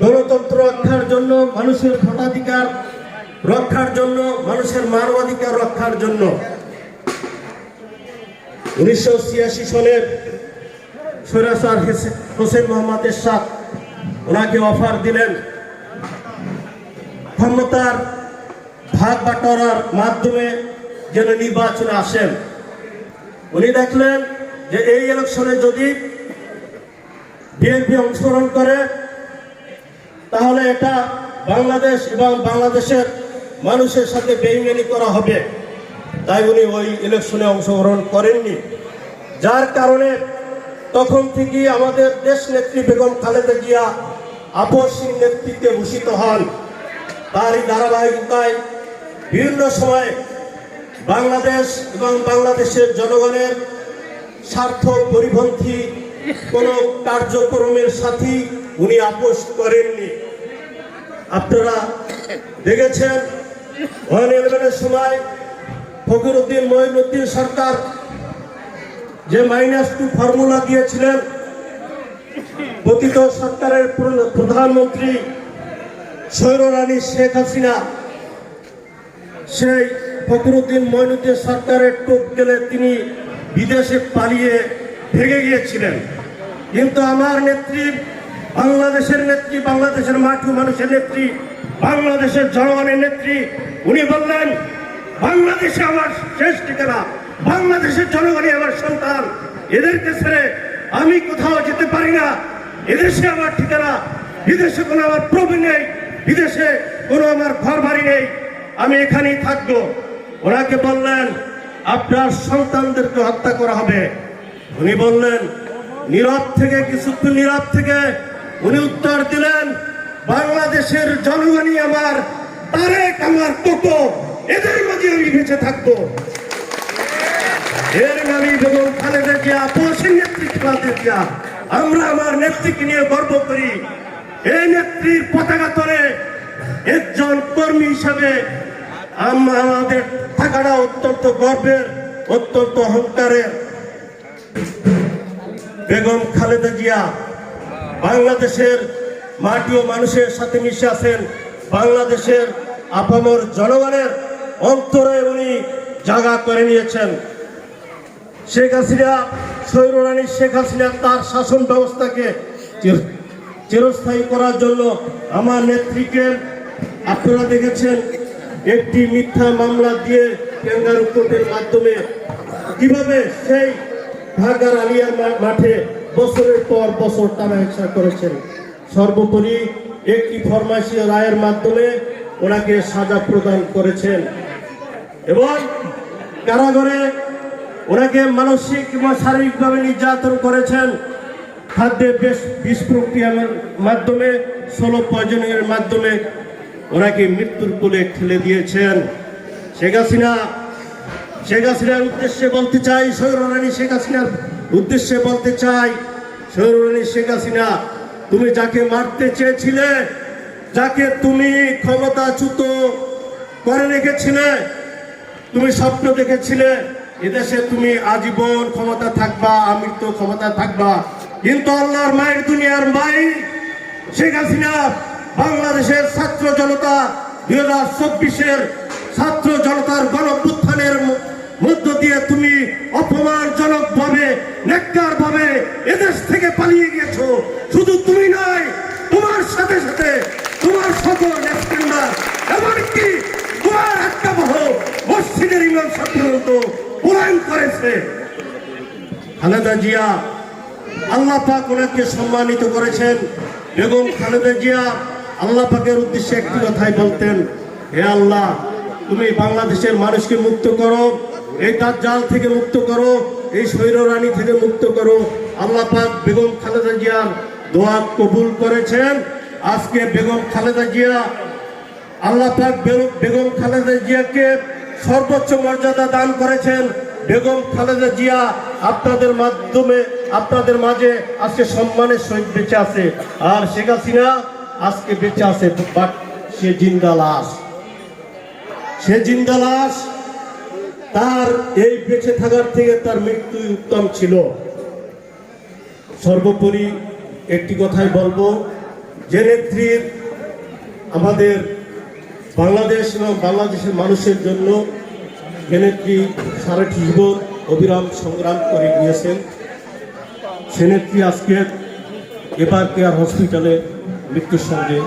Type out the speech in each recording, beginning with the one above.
গণতন্ত্র রক্ষার জন্য মানুষের ভোটাধিকার রক্ষার জন্য, মানুষের মানবাধিকার রক্ষার জন্য। উনিশশো ছিয়াশি সনের সৈরাসার হোসেন মোহাম্মদ এরশাদ ওনাকে অফার দিলেন। ক্ষমতার ভাগ বাটোয়ারার মাধ্যমে যেন নির্বাচনে আসেন। উনি দেখলেন যে এই ইলেকশনে যদি বিএনপি অংশগ্রহণ করে তাহলে এটা বাংলাদেশ এবং বাংলাদেশের মানুষের সাথে বেইমানি করা হবে। তাই উনি ওই ইলেকশনে অংশগ্রহণ করেননি। যার কারণে তখন থেকেই আমাদের দেশ নেত্রী বেগম খালেদা জিয়া আপসীন নেতৃত্বে ভূষিত হন। তারই ধারাবাহিকতায় বিভিন্ন সময় বাংলাদেশ এবং বাংলাদেশের জনগণের স্বার্থ পরিপন্থী কোনো কার্যক্রমের সাথে উনি আপোষ করেননি। আপনারা দেখেছেন ওয়ান সময় ফকিরুদ্দিন মহিনুদ্দিন সরকার যে মাইনাস টু ফর্মুলা দিয়েছিলেন, পতিত সরকারের প্র- প্রধানমন্ত্রী সৈররানী শেখ হাসিনা, সেই ফখরুদ্দিন মইনুদ্দিন সরকারের টোপ গেলে তিনি বিদেশে পালিয়ে ভেঙে গিয়েছিলেন। কিন্তু আমার নেত্রী বাংলাদেশের নেত্রী, বাংলাদেশের মাটি মানুষের নেত্রী, বাংলাদেশের জনগণের নেত্রী, উনি বললেন, বাংলাদেশে আমার শেষ ঠিকানা, বাংলাদেশের জনগণই আমার সন্তান, এদেরকে ছেড়ে আমি কোথাও যেতে পারি না, এদেশে আমার ঠিকানা, বিদেশে কোনো আমার প্রভু নেই, বিদেশে কোনো আমার ঘর বাড়ি নেই, আমি এখানেই থাকব। ওনাকে বললেন, আপনার সন্তানদেরকে হত্যা করা হবে। উনি বললেন, নীরব থেকে, কিছুক্ষণ নীরব থেকে উনি উত্তর দিলেন, বাংলাদেশের জনগণই আমার তারেক, আমার কোটো এদের মাঝে আমি বেঁচে থাকব। এর নামে বেগম খালেদা জিয়া আপসের নেতৃত্ব খালেদা জিয়া আমরা আমার নেত্রীকে নিয়ে গর্ব করি। এই নেত্রীর পতাকা তলে একজন কর্মী হিসাবে আম- আমাদের থাকাটা অত্যন্ত গর্বের, অত্যন্ত অহংকারের। বেগম খালেদা জিয়া বাংলাদেশের মাটি ও মানুষের সাথে মিশে আছেন বাংলাদেশের আপামর জনগণের অন্তরে উনি জায়গা করে নিয়েছেন। শেখ হাসিনা সৈরানী শেখ হাসিনা তার শাসন ব্যবস্থাকে চিরস্থায়ী করার জন্য আমার নেত্রীকে আপনারা দেখেছেন একটি মিথ্যা মামলা দিয়ে ক্যাঙ্গারু কোর্টের মাধ্যমে কীভাবে সেই ঢাকার আলিয়ার মাঠে বছরের পর বছর টানা হেঁচড়া করেছেন। সর্বোপরি একটি ফরমাইশি রায়ের মাধ্যমে ওনাকে সাজা প্রদান করেছেন। এবং কারাগারে ওনাকে মানসিক এবং শারীরিকভাবে নির্যাতন করেছেন। খাদ্যে বেশ বিষ প্রক্রিয়ার মাধ্যমে, ষোলো পয়জনের মাধ্যমে ওনাকে মৃত্যুর কোলে ঠেলে দিয়েছেন। শেখ হাসিনা, শেখ হাসিনার উদ্দেশ্যে বলতে চাই সৌরানী শেখ হাসিনার উদ্দেশ্যে বলতে চাই সৌরানী শেখ হাসিনা, তুমি যাকে মারতে চেয়েছিলে, যাকে তুমি ক্ষমতাচ্যুত করে রেখেছিলে, তুমি স্বপ্ন দেখেছিলে, এদেশে তুমি আজীবন ক্ষমতা থাকবা আমৃত ক্ষমতা থাকবা। কিন্তু আল্লাহর মায়ের দুনিয়ার মাই শেখ হাসিনা, বাংলাদেশের ছাত্র জনতা, দুই হাজার চব্বিশের ছাত্র জনতার গণপুত্থানের মধ্য দিয়ে তুমি অপমানজনক ভাবে, নেককার ভাবে এদেশ থেকে পালিয়ে গেছো শুধু তুমি নয়, তোমার সাথে সাথে তোমার সকল লেফটেন্ডার এমনকি তোমার একটা বহ মসজিদের ইমাম সাধারণত পলায়ন করেছে। খালেদা জিয়া, আল্লাহ পাক ওনাকে সম্মানিত করেছেন। বেগম খালেদা জিয়া আল্লাহ পাকের উদ্দেশ্যে একটি কথাই বলতেন, হে আল্লাহ, তুমি বাংলাদেশের মানুষকে মুক্ত করো এই তার জাল থেকে মুক্ত করো, এই রানী থেকে মুক্ত করো। আল্লাহ পাক বেগম খালেদা জিয়ার দোয়া কবুল করেছেন। আজকে বেগম খালেদা জিয়া, আল্লাহ পাক বেগম খালেদা জিয়াকে সর্বোচ্চ মর্যাদা দান করেছেন। বেগম খালেদা জিয়া আপনাদের মাধ্যমে, আপনাদের মাঝে আজকে সম্মানের সহিত বেঁচে আছে। আর শেখ হাসিনা আজকে বেঁচে আছে। বাট সে জিন্দা লাশ। সে জিন্দা লাশ তার এই বেঁচে থাকার থেকে তার মৃত্যু উত্তম ছিল। সর্বোপরি একটি কথাই বলব, যে নেত্রীর আমাদের বাংলাদেশ এবং বাংলাদেশের মানুষের জন্য যে নেত্রী সারাটি জীবন অবিরাম সংগ্রাম করে গিয়েছেন, সে নেত্রী আজকে এবার কেয়ার হসপিটালে মৃত্যুর সঙ্গে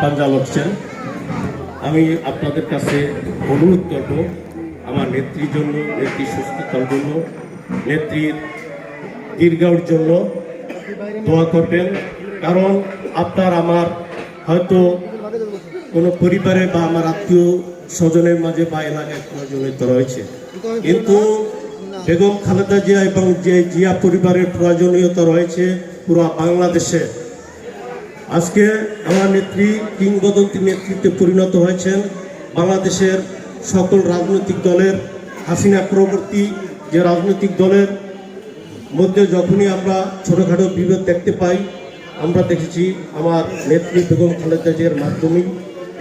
পাঞ্জা লড়ছেন। আমি আপনাদের কাছে অনুরোধ করব আমার নেত্রীর জন্য, নেত্রীর সুস্থতার জন্য, নেত্রীর দীর্ঘাউর জন্য দোয়া করবেন। কারণ আপনার আমার হয়তো কোনো পরিবারে বা আমার আত্মীয় স্বজনের মাঝে বা এলাকায় প্রয়োজনীয়তা রয়েছে। কিন্তু বেগম খালেদা জিয়া এবং যে জিয়া পরিবারের প্রয়োজনীয়তা রয়েছে পুরো বাংলাদেশে। আজকে আমার নেত্রী, কিংবদন্তি নেতৃত্বে পরিণত হয়েছেন বাংলাদেশের সকল রাজনৈতিক দলের, হাসিনা পরবর্তী যে রাজনৈতিক দলের মধ্যে যখনই আমরা ছোটোখাটো বিভেদ দেখতে পাই, আমরা দেখেছি আমার নেত্রী বেগম খালেদা জিয়ার মাধ্যমেই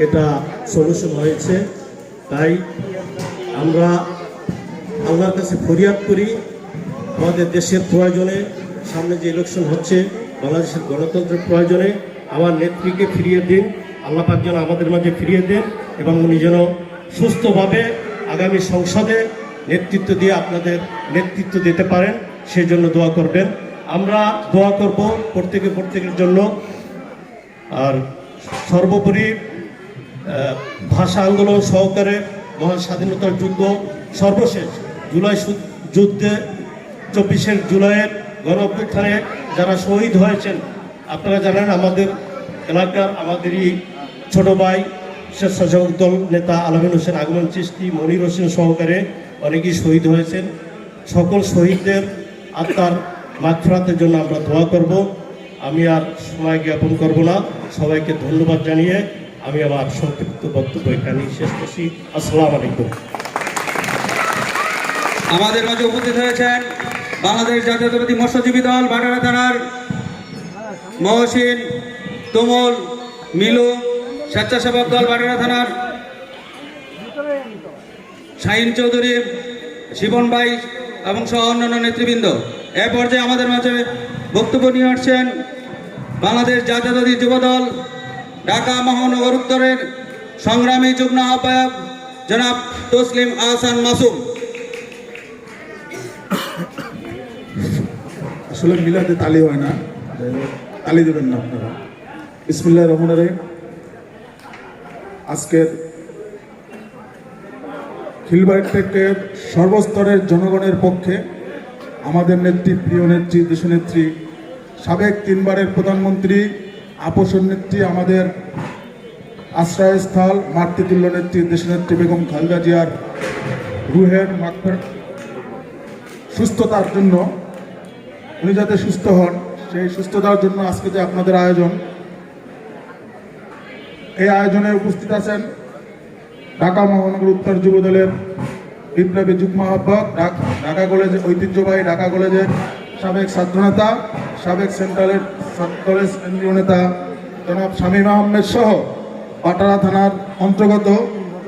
এটা সলিউশন হয়েছে। তাই আমরা আল্লাহর কাছে ফরিয়াদ করি, আমাদের দেশের প্রয়োজনে সামনে যে ইলেকশন হচ্ছে, বাংলাদেশের গণতন্ত্রের প্রয়োজনে আমার নেত্রীকে ফিরিয়ে দিন, আল্লাহ পাক যেন আমাদের মাঝে ফিরিয়ে দেন এবং উনি যেন সুস্থভাবে আগামী সংসদে নেতৃত্ব দিয়ে আপনাদের নেতৃত্ব দিতে পারেন, সেই জন্য দোয়া করবেন। আমরা দোয়া করব প্রত্যেকে প্রত্যেকের জন্য। আর সর্বোপরি ভাষা আন্দোলন সহকারে মহান স্বাধীনতার যুদ্ধ সর্বশেষ জুলাই যুদ্ধে চব্বিশের জুলাইয়ের গণ যারা শহীদ হয়েছেন, আপনারা জানেন আমাদের এলাকার আমাদেরই ছোট ভাই স্বেচ্ছাসেবক দল নেতা আলমিন হোসেন আগমন চিস্তি মনির হোসেন সহকারে অনেকেই শহীদ হয়েছেন। সকল শহীদদের আত্মার মাগফিরাতের জন্য আমরা দোয়া করব। আমি আর সময় জ্ঞাপন করব না। সবাইকে ধন্যবাদ জানিয়ে আমি আমার সংক্ষিপ্ত বক্তব্য এখানেই শেষ করছি। আসসালামু আলাইকুম। আমাদের মাঝে উপস্থিত হয়েছেন বাংলাদেশ জাতীয়তাবাদী মৎস্যজীবী দল ভাটারা থানার মহসিন, তুমুল, মিলু স্বেচ্ছাসেবক দল ভাটারা থানার শাহিন চৌধুরী, শিবন ভাই এবং সহ অন্যান্য নেতৃবৃন্দ। এ পর্যায়ে আমাদের মাঝে বক্তব্য নিয়ে আসছেন বাংলাদেশ জাতীয়তাবাদী যুবদল ঢাকা মহানগর উত্তরের সংগ্রামী যুগ্ম আহ্বায়ক জনাব তসলিম আহসান মাসুম। আসলে মিলাতে তালি হয় না। তালি দেবেন না আপনারা। ইসমিল্লাহ রহমান রহিম। আজকের খিলবাড়ি থেকে সর্বস্তরের জনগণের পক্ষে আমাদের নেত্রী, প্রিয় নেত্রী দেশনেত্রী সাবেক তিনবারের প্রধানমন্ত্রী আপোষণ নেত্রী, আমাদের আশ্রয়স্থল, মাতৃতুল্য নেত্রী দেশনেত্রী বেগম খালেদা জিয়ার রুহের মাগফির সুস্থতার জন্য, উনি যাতে সুস্থ হন, সেই সুস্থতার জন্য আজকে যে আপনাদের আয়োজন এই আয়োজনে উপস্থিত আছেন ঢাকা মহানগর উত্তর যুব দলের বিপ্লবী যুগ্ম আহ্বায়ক, ঢাক- কলেজ ঐতিহ্যবাহী ঢাকা কলেজের সাবেক ছাত্রনেতা, সাবেক সেন্ট্রালের কলেজ কেন্দ্রীয় নেতা জনাব শামীম আহমেদ সহ পাটারা থানার অন্তর্গত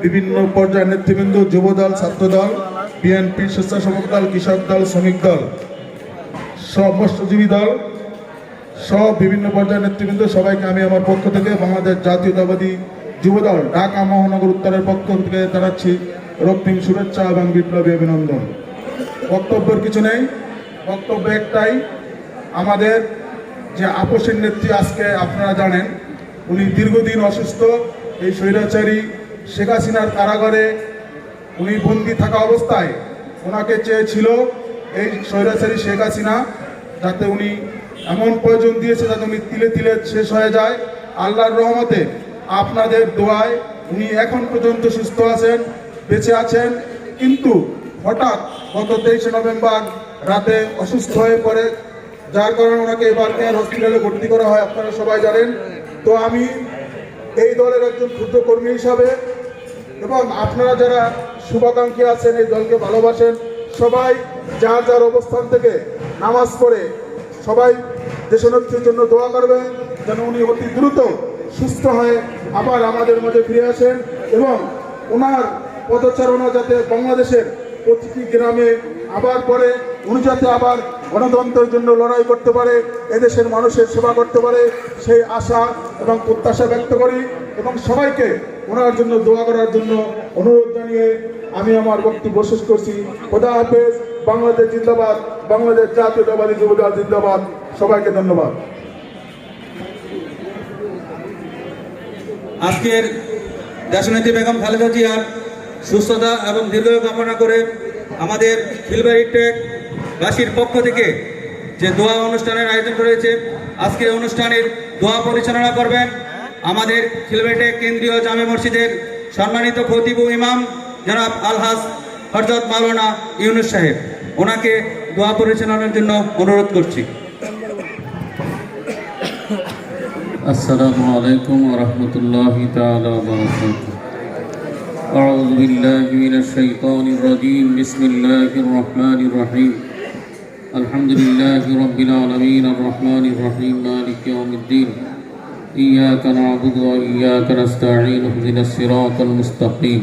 বিভিন্ন পর্যায়ের নেতৃবৃন্দ যুবদল ছাত্রদল বিএনপি স্বেচ্ছাসেবক দল, কৃষক দল, শ্রমিক দল সব মৎস্যজীবী দল সব বিভিন্ন পর্যায়ের নেতৃবৃন্দ সবাইকে আমি আমার পক্ষ থেকে বাংলাদেশ জাতীয়তাবাদী যুবদল ঢাকা মহানগর উত্তরের পক্ষ থেকে জানাচ্ছি রক্তিম শুভেচ্ছা এবং বিপ্লবী অভিনন্দন। বক্তব্যের কিছু নেই। বক্তব্য একটাই, আমাদের যে আপোষের নেত্রী আজকে আপনারা জানেন, উনি দীর্ঘদিন অসুস্থ, এই স্বৈরাচারী শেখ হাসিনার কারাগারে উনি বন্দি থাকা অবস্থায় ওনাকে চেয়েছিল এই স্বৈরাচারী শেখ হাসিনা যাতে উনি এমন প্রয়োজন দিয়েছে যাতে উনি তিলে তিলে শেষ হয়ে যায়। আল্লাহর রহমতে আপনাদের দোয়ায় উনি এখন পর্যন্ত সুস্থ আছেন, বেঁচে আছেন। কিন্তু হঠাৎ গত তেইশে নভেম্বর রাতে অসুস্থ হয়ে পড়ে। যার কারণে ওনাকে এবার কেয়ার হসপিটালে ভর্তি করা হয়, আপনারা সবাই জানেন। তো আমি এই দলের একজন ক্ষুদ্র কর্মী হিসাবে এবং আপনারা যারা শুভাকাঙ্ক্ষী আছেন, এই দলকে ভালোবাসেন, সবাই যার যার অবস্থান থেকে নামাজ পড়ে সবাই দেশনেত্রীর জন্য দোয়া করবেন যেন উনি অতি দ্রুত সুস্থ হয়ে আবার আমাদের মধ্যে ফিরে আসেন এবং ওনার পদচারণা যাতে বাংলাদেশের প্রতিটি গ্রামে আবার পরে উনি যাতে আবার গণতন্ত্রের জন্য লড়াই করতে পারে, এদেশের মানুষের সেবা করতে পারে, সেই আশা এবং প্রত্যাশা ব্যক্ত করি এবং সবাইকে ওনার জন্য দোয়া করার জন্য অনুরোধ জানিয়ে আমি আমার বক্তব্য শেষ করছি। খোদা হাফেজ। বাংলাদেশ জিন্দাবাদ, বাংলাদেশ জাতীয়তাবাদী যুবদল জিন্দাবাদ। সবাইকে ধন্যবাদ। আজকের দেশনেত্রী বেগম খালেদা জিয়ার সুস্থতা এবং দীর্ঘায়ু কামনা করে আমাদের ফিলবাড়ি টেক বাসীর পক্ষ থেকে যে দোয়া অনুষ্ঠানের আয়োজন করেছে আজকের অনুষ্ঠানের দোয়া পরিচালনা করবেন আমাদের ফিলবাড়ি টেক কেন্দ্রীয় জামে মসজিদের সম্মানিত খতিব ইমাম জনাব আলহাজ হরজত মাওলানা ইউনুস সাহেব ওনাকে দোয়া পরিচালনার জন্য অনুরোধ করছি السلام عليكم ورحمة الله تعالى وبركاته أعوذ بالله من الشيطان الرجيم بسم الله الرحمن الرحيم الحمد لله رب العالمين الرحمن الرحيم مالك يوم الدين إياك نعبد وإياك نستعين اهدنا الصراط المستقيم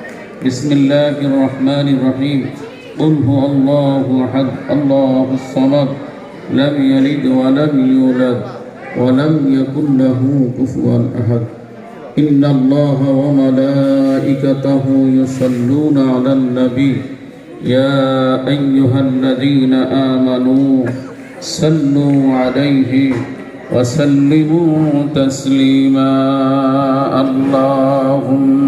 بسم الله الرحمن الرحيم. قل هو الله أحد الله الصمد لم يلد ولم يولد ولم يكن له كفوا أحد. إن الله وملائكته يصلون على النبي. يا أيها الذين آمنوا صلوا عليه وسلموا تسليما. اللهم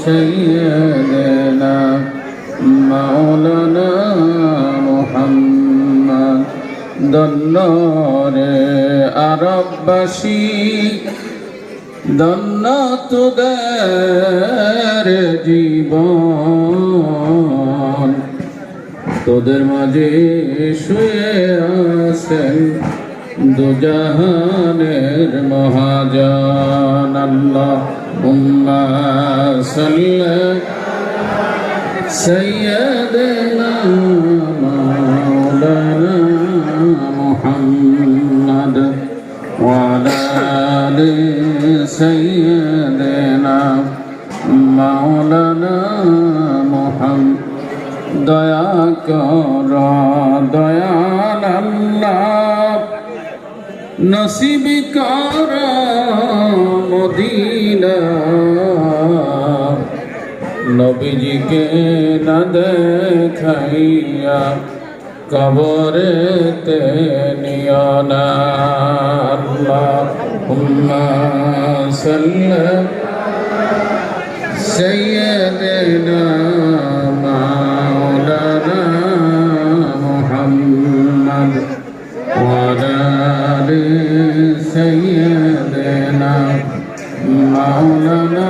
سيدنا مولانا محمد দন্নরে আরববাসী দন্ন তোদের জীবন তোদের মাঝে শুয়ে আছেন দুজাহানের মহাজান আল্লাহ উম্মা সাল্লাল্লাহু سيدنا مولانا محمد وعلى آل سيدنا مولانا محمد দয়া কর দয়াল আল্লাহ নসিব নবীজিকে না দেখাইয়া কবরেতে নিয় না। সাইয়্যিদিনা মাওলানা মুহাম্মদ ওয়ালা আলি সাইয়্যিদিনা মাওলানা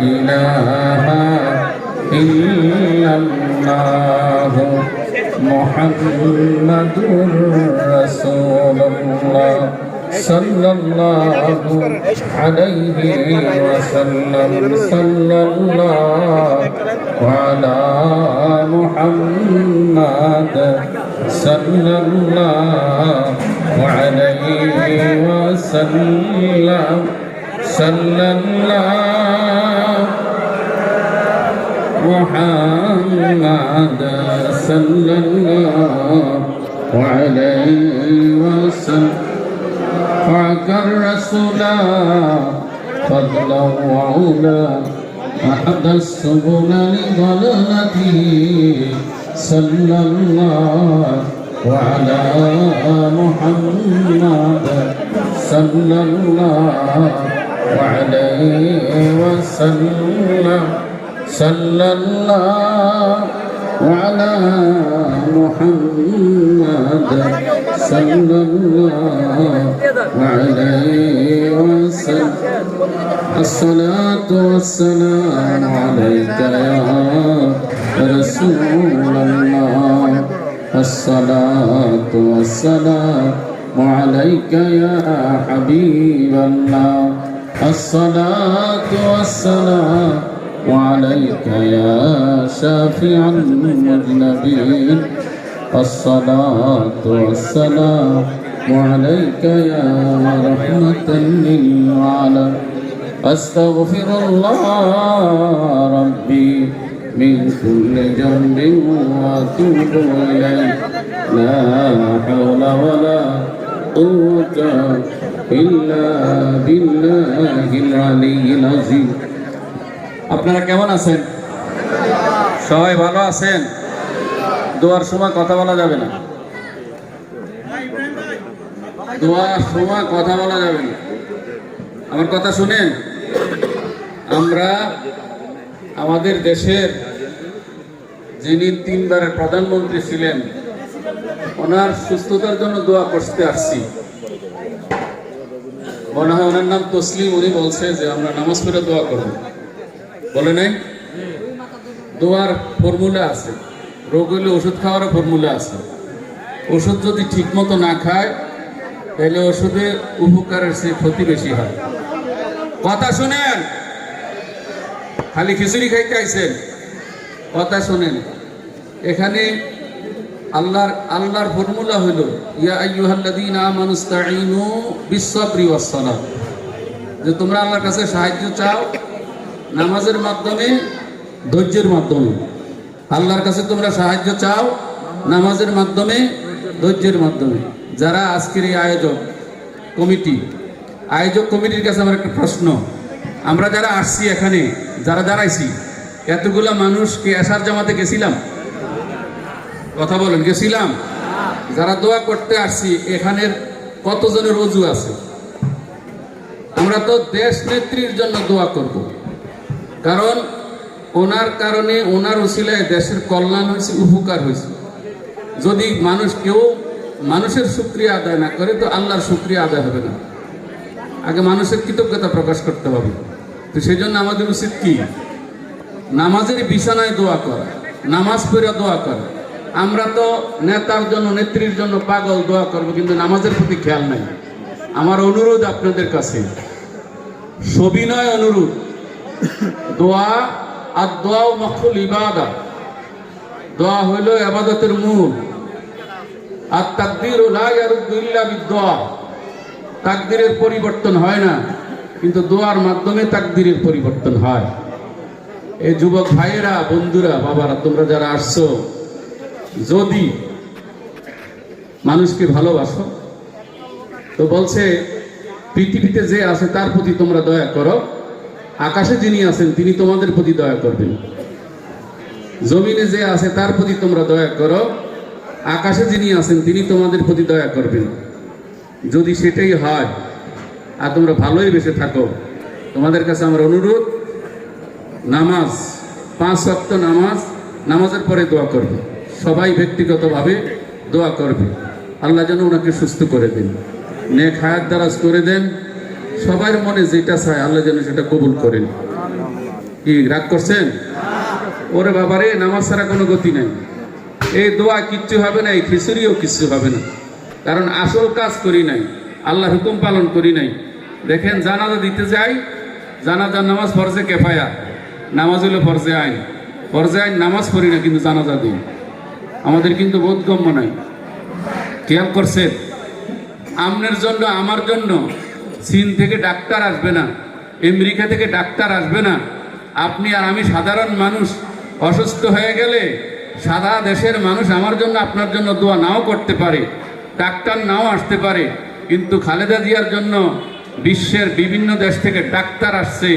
إله إلا الله محمد رسول الله صلى الله عليه وسلم صلى الله على محمد صلى الله عليه وسلم. صلى الله. محمد صلى الله عليه وسلم. فاك الرسول فضلا وعلا. أحد السبل لضلالته صلى الله وعلى محمد صلى الله عليه وسلم صلى الله وعلى محمد صلى الله عليه وسلم الصلاة والسلام عليك يا رسول الله. الصلاة والسلام عليك يا حبيب الله. الصلاة والسلام وعليك يا شافع المذنبين. الصلاة والسلام وعليك يا رحمة للعالم. أستغفر الله ربي من كل جنب وأتوب إليه. لا حول ولا قوة إلا بالله العلي العظيم আপনারা কেমন আছেন সবাই ভালো আছেন দোয়ার সময় কথা বলা যাবে না দোয়ার সময় কথা বলা যাবে না আমার কথা শুনেন আমরা আমাদের দেশের যিনি তিনবারের প্রধানমন্ত্রী ছিলেন ওনার সুস্থতার জন্য দোয়া করতে আসছি মনে হয় ওনার নাম তসলিম, উনি বলছে যে আমরা নামাজ পড়ে দোয়া করব। বলে নাই? দোয়ার ফর্মুলা আছে। রোগ হলে ওষুধ খাওয়ারও ফর্মুলা আছে। ওষুধ যদি ঠিক মতো না খায়, তাহলে ওষুধের উপকারের সে ক্ষতি বেশি হয়। কথা শুনেন। খালি খিচুড়ি খাইতে আইছেন। কথা শুনেন। এখানে আল্লাহর আল্লাহর ফর্মুলা হইল ইয়া আইয়ুহাল্লাযীনা আমানুস্তাঈনু বিস-সাবরি ওয়াস-সালাহ যে তোমরা আল্লাহর কাছে সাহায্য চাও নামাজের মাধ্যমে, ধৈর্যের মাধ্যমে। আল্লাহর কাছে তোমরা সাহায্য চাও নামাজের মাধ্যমে, ধৈর্যের মাধ্যমে। যারা আজকের এই আয়োজক কমিটি, আয়োজক কমিটির কাছে আমার একটা প্রশ্ন। আমরা যারা আসছি এখানে, যারা দাঁড়াইছি, এতগুলা মানুষ কি আসার জামাতে গেছিলাম। কথা বলেন, গেছিলাম। যারা দোয়া করতে আসছি, এখানের কতজনের অজু আছে? আমরা তো দেশ নেত্রীর জন্য দোয়া করব। কারণ ওনার কারণে, ওনার ওসিলায় দেশের কল্যাণ হয়েছে, উপকার হয়েছে। যদি মানুষ কেউ মানুষের সুক্রিয়া আদায় না করে, তো আল্লাহর সুক্রিয়া আদায় হবে না। আগে মানুষের কৃতজ্ঞতা প্রকাশ করতে হবে। তো সেই জন্য আমাদের উচিত কি? নামাজের বিছানায় দোয়া করা, নামাজ পড়ে দোয়া করা। আমরা তো নেতার জন্য, নেত্রীর জন্য পাগল দোয়া করব, কিন্তু নামাজের প্রতি খেয়াল নাই। আমার অনুরোধ আপনাদের কাছে। সবিনয় অনুরোধ। দোয়া আর দোয়াও মখুল ইবাদা। দোয়া হইল আবাদতের মূল। আর তাকদির বিদোয়া তাকদিরের পরিবর্তন হয় না, কিন্তু দোয়ার মাধ্যমে তাকদিরের পরিবর্তন হয়। এই যুবক ভাইয়েরা, বন্ধুরা, বাবারা, তোমরা যারা আসছো যদি মানুষকে ভালোবাসো, তো বলছে, পৃথিবীতে যে আছে তার প্রতি তোমরা দয়া করো, আকাশে যিনি আছেন তিনি তোমাদের প্রতি দয়া করবেন। জমিনে যে আছে তার প্রতি তোমরা দয়া করো, আকাশে যিনি আছেন তিনি তোমাদের প্রতি দয়া করবেন। যদি সেটাই হয়, আর তোমরা ভালোই বেসে থাকো, তোমাদের কাছে আমার অনুরোধ, নামাজ, পাঁচ সপ্তাহ নামাজ, নামাজের পরে দোয়া করবে। সবাই ব্যক্তিগতভাবে দোয়া করবে। আল্লাহ যেন ওনাকে সুস্থ করে দেন। নেক হায়াত দ্বারাজ করে দেন। সবার মনে যেটা চায় আল্লাহ যেন সেটা কবুল করেন। কি রাগ করছেন? ওরে বাবারে, নামাজ ছাড়া কোনো গতি নাই। এই দোয়া কিচ্ছু হবে না, এই খিচুড়িও কিচ্ছু হবে না। কারণ আসল কাজ করি নাই আল্লাহ হুকুম পালন করি নাই। দেখেন, জানাজা দিতে যাই, জানাজার নামাজ ফরজে কেফায়া। নামাজ হলো ফরজে আইন। ফরজে আইন নামাজ পড়ি না, কিন্তু জানাজা দিই। আমাদের কিন্তু বোধগম্য নাই খেয়াল করছেন? আমনের জন্য, আমার জন্য চীন থেকে ডাক্তার আসবে না, আমেরিকা থেকে ডাক্তার আসবে না। আপনি আর আমি সাধারণ মানুষ, অসুস্থ হয়ে গেলে সাদা দেশের মানুষ আমার জন্য, আপনার জন্য দোয়া নাও করতে পারে, ডাক্তার নাও আসতে পারে। কিন্তু খালেদা জিয়ার জন্য বিশ্বের বিভিন্ন দেশ থেকে ডাক্তার আসছে,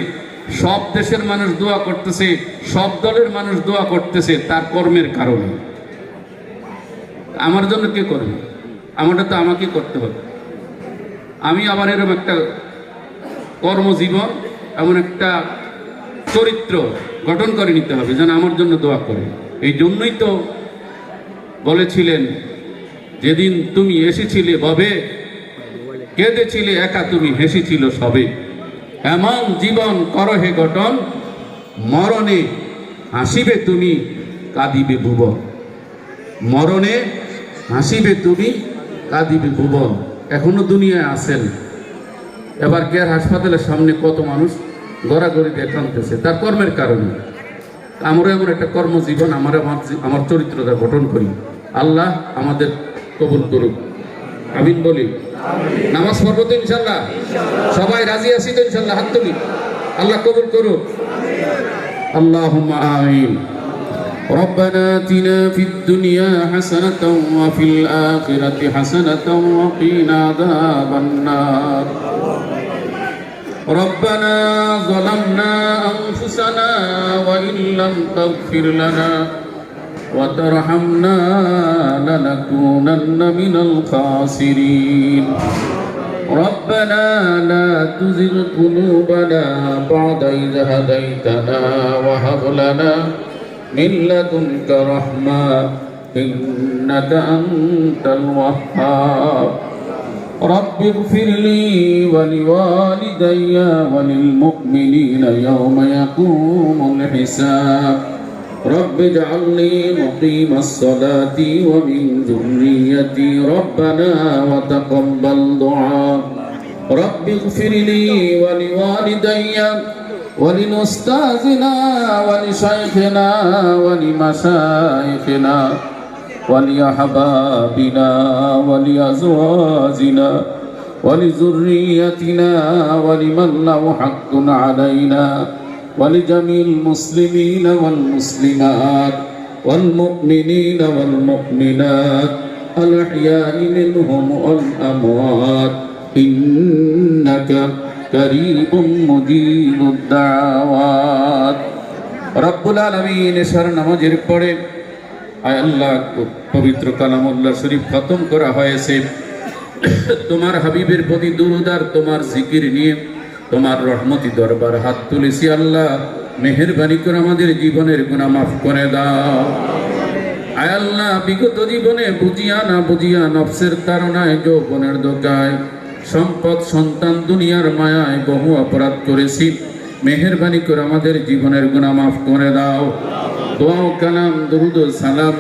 সব দেশের মানুষ দোয়া করতেছে, সব দলের মানুষ দোয়া করতেছে, তার কর্মের কারণে। আমার জন্য কে করবে? আমারটা তো আমাকে করতে হবে। আমি আবার এরকম একটা কর্মজীবন, এমন একটা চরিত্র গঠন করে নিতে হবে, যেন আমার জন্য দোয়া করে। এই জন্যই তো বলেছিলেন, যেদিন তুমি এসেছিলে ববে, কেঁদেছিলে একা তুমি, হেসেছিল সবে। এমন জীবন করো হে গঠন, মরণে হাসিবে তুমি, কাঁদিবে ভুবন। মরণে হাসিবে তুমি, কাঁদিবে ভুবন। এখনও দুনিয়ায় আছেন। এবার কেয়ার হাসপাতালের সামনে কত মানুষ গড়াগড়ি দিয়ে কাঁদতেছে? তার কর্মের কারণে। আমরা এমন একটা কর্মজীবন, আমার আমার আমার চরিত্রটা গঠন করি। আল্লাহ আমাদের কবুল করুক। আমিন বলি। নামাজ পড়ব তো ইনশাল্লাহ। সবাই রাজি আছি তো ইনশাল্লাহ, হাত তুলি। আল্লাহ কবুল করুক। আল্লাহ আমিন। ربنا آتنا في الدنيا حسنة وفي الآخرة حسنة وقنا عذاب النار. ربنا ظلمنا أنفسنا وإن لم تغفر لنا وترحمنا لنكونن من الخاسرين. ربنا لا تزغ قلوبنا بعد إذ هديتنا وهب لنا من لدنك رحمة إنك أنت الوهاب. رب اغفر لي ولوالدي وللمؤمنين يوم يقوم الحساب. رب اجعلني مقيم الصلاة ومن ذريتي ربنا وتقبل دعاء. رب اغفر لي ولوالدي ولنستاذنا ولشيخنا ولمشايخنا ولأحبابنا ولأزواجنا ولذريتنا ولمن له حق علينا ولجميع المسلمين والمسلمات والمؤمنين والمؤمنات الأحياء منهم والأموات إنك قريب مجيب الدعوات رب العالمين এশার নামাজের পরে আয় আল্লাহ পবিত্র কালামুল্লাহ শরীফ খতম করা হয়েছে তোমার হাবিবের প্রতি দুরুদার তোমার জিকির নিয়ে তোমার রহমতি দরবার হাত তুলেছি আল্লাহ মেহেরবানি করে আমাদের জীবনের গুণা মাফ করে দাও আয় আল্লাহ বিগত জীবনে বুঝিয়া না বুঝিয়া নফসের তারণায় যৌবনের দোকায় সম্পদ, সন্তান, দুনিয়ার মায়ায় বহু অপরাধ করেছি। মেহেরবানি করে আমাদের জীবনের গুণা মাফ করে দাও। দোয়াও কালাম, দরুদ সালাম,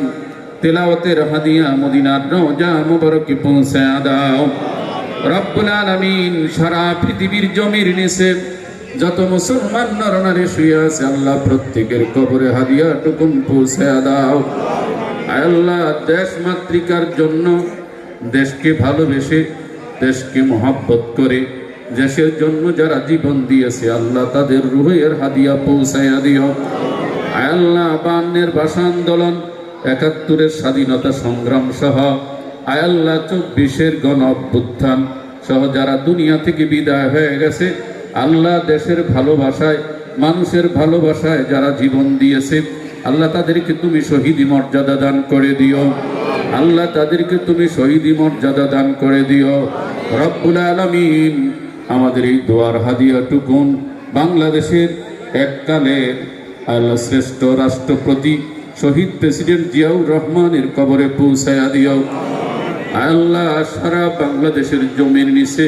তেলাওয়াতের হাদিয়া মদিনার রওজা মুবারকে পৌঁছে দাও। রব্বুল আলামিন সারা পৃথিবীর জমির নিচে যত মুসলমান নরনারী শুয়ে আছে, আল্লাহ প্রত্যেকের কবরে হাদিয়া টুকুন পৌঁছে দাও। আল্লাহ, দেশ মাতৃকার জন্য দেশকে ভালোবেসে দেশকে মহাব্বত করে দেশের জন্য যারা জীবন দিয়েছে, আল্লাহ তাদের রুহের হাদিয়া পৌঁছাইয়া দিও আয় আল্লাহ বান্নের ভাষা আন্দোলন একাত্তরের স্বাধীনতা সংগ্রাম সহ, আয় আল্লাহ, চব্বিশের গণ অভ্যুত্থান সহ যারা দুনিয়া থেকে বিদায় হয়ে গেছে, আল্লাহ দেশের ভালোবাসায়, মানুষের ভালোবাসায় যারা জীবন দিয়েছে, আল্লাহ তাদেরকে তুমি শহীদি মর্যাদা দান করে দিও আল্লাহ তাদেরকে তুমি শহীদি মর্যাদা দান করে দিও। রব্বুল আলমিন আমাদের এই দোয়ার হাদিয়া টুকুন বাংলাদেশের এককালের আল্লাহ শ্রেষ্ঠ রাষ্ট্রপতি শহীদ প্রেসিডেন্ট জিয়াউর রহমানের কবরে পৌঁছায়া দিও। আল্লাহ সারা বাংলাদেশের জমির নিচে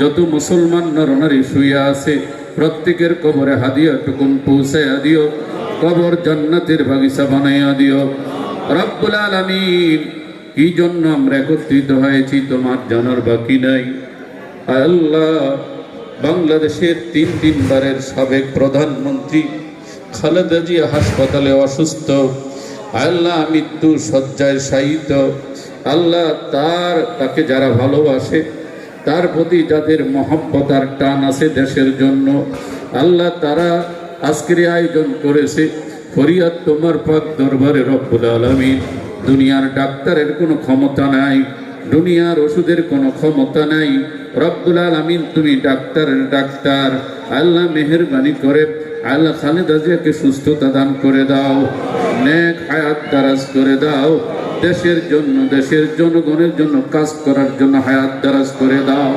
যত মুসলমান নরনারী শুয়ে আছে, প্রত্যেকের কবরে হাদিয়া টুকুন পৌঁছাইয়া দিও। কবর জান্নাতের বাগিচা বানাইয়া দিও। রব্বুল আলামিন কি জন্য আমরা একত্রিত হয়েছি? তোমার জানার বাকি নাই। আল্লাহ বাংলাদেশের তিন তিনবারের সাবেক প্রধানমন্ত্রী খালেদা জিয়া হাসপাতালে অসুস্থ। আল্লাহ মৃত্যু শয্যায় শায়িত। আল্লাহ তার, তাকে যারা ভালোবাসে, তার প্রতি যাদের মহব্বত আর টান আছে দেশের জন্য, আল্লাহ তারা আজকের আয়োজন করেছে। ফরিয়াদ তোমার পাক দরবারে রব্বুল আলমিন। দুনিয়ার ডাক্তারের কোনো ক্ষমতা নাই, দুনিয়ার ওষুধের কোনো ক্ষমতা নাই। রব্দুল আলমিন, তুমি ডাক্তারের ডাক্তার। আল্লাহ মেহরবানি করে, আল্লাহ খালেদাজিয়াকে সুস্থতা দান করে দাও, নেক হায়াত দারাজ করে দাও, দেশের জন্য, দেশের জনগণের জন্য কাজ করার জন্য হায়াত দারাজ করে দাও।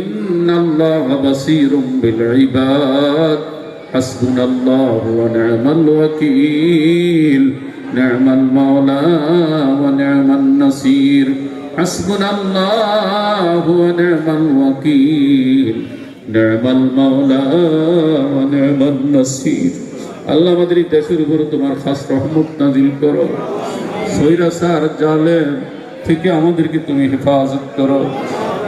ইন্নাল্লাহ বাসীরুম বিল ইবাদ। إن الله بصير بالعباد حسبنا الله ونعم الوكيل نعم المولى ونعم النصير حسبنا الله ونعم الوكيل نعم المولى ونعم النصير আল্লাহ আমাদের এই দেশের উপরে তোমার খাস রহমত নাজিল করো সৈরাসার জালেম থেকে আমাদেরকে তুমি হেফাজত করো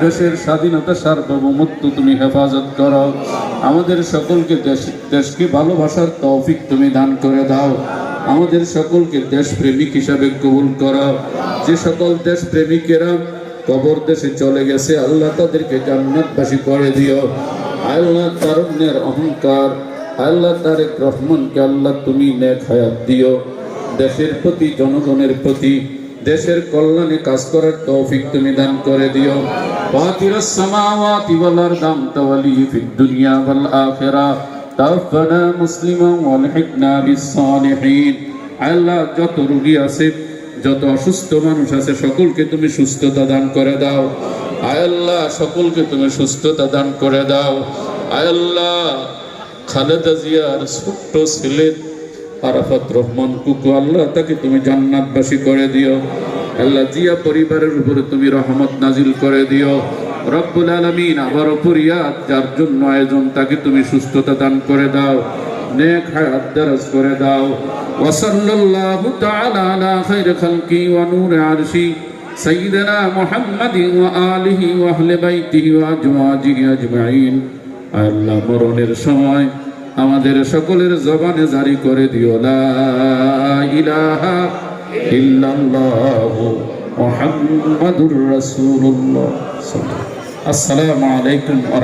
দেশের স্বাধীনতা সার্বভৌমত্ব তুমি হেফাজত করো। আমাদের সকলকে দেশ, দেশকে ভালোবাসার তৌফিক তুমি দান করে দাও। আমাদের সকলকে দেশপ্রেমিক হিসাবে কবুল করো। যে সকল দেশপ্রেমিকেরা কবর দেশে চলে গেছে, আল্লাহ তাদেরকে জান্নাতবাসী করে দিও। আল্লাহ তারুণ্যের অহংকার, আল্লাহ তারেক রহমানকে আল্লাহ তুমি নেক হায়াত দিও। দেশের প্রতি, জনগণের প্রতি দেশের কল্যাণে কাজ করার তৌফিক তুমি দান করে দিও। ফাতিরাস সামাওয়াতি ওয়াল আরদাম তাওয়ালি ফিদ দুনিয়া ওয়াল আখিরা। তাওফানা মুসলিমান ওয়ালহিকনা বিস সালিহিন আল্লাহ যত রোগী আছে, যত অসুস্থ মানুষ আছে, সকলকে তুমি সুস্থতা দান করে দাও। আল্লাহ, সকলকে তুমি সুস্থতা দান করে দাও। আল্লাহ, খালেদা জিয়ার ছোট্ট ছেলে আরাফাত রহমান, কুকু আল্লাহ, তাকে তুমি জান্নাতবাসী করে দিও। আল্লাহ জিয়া পরিবারের উপরে তুমি রহমত নাজিল করে দিও। রব্বুল আলমিন আবারও ফরিয়াদ, যার জন্য আয়োজন, তাকে তুমি সুস্থতা দান করে দাও, নেক হায়াত দারাজ করে দাও। ওয়াসাল্লাল্লাহু তাআলা আলা খালকি ওয়া নূর আরশি, সাইয়্যিদিনা মুহাম্মাদিন ওয়া আলিহি ওয়া বাইতিহি ওয়া আজওয়াজিহি আজমাইন। আল্লাহ মরণের সময় আমাদের সকলের জবানে জারি করে দিও ইলাহা ইল্লাল্লাহ আসসালামু আলাইকুম ওয়া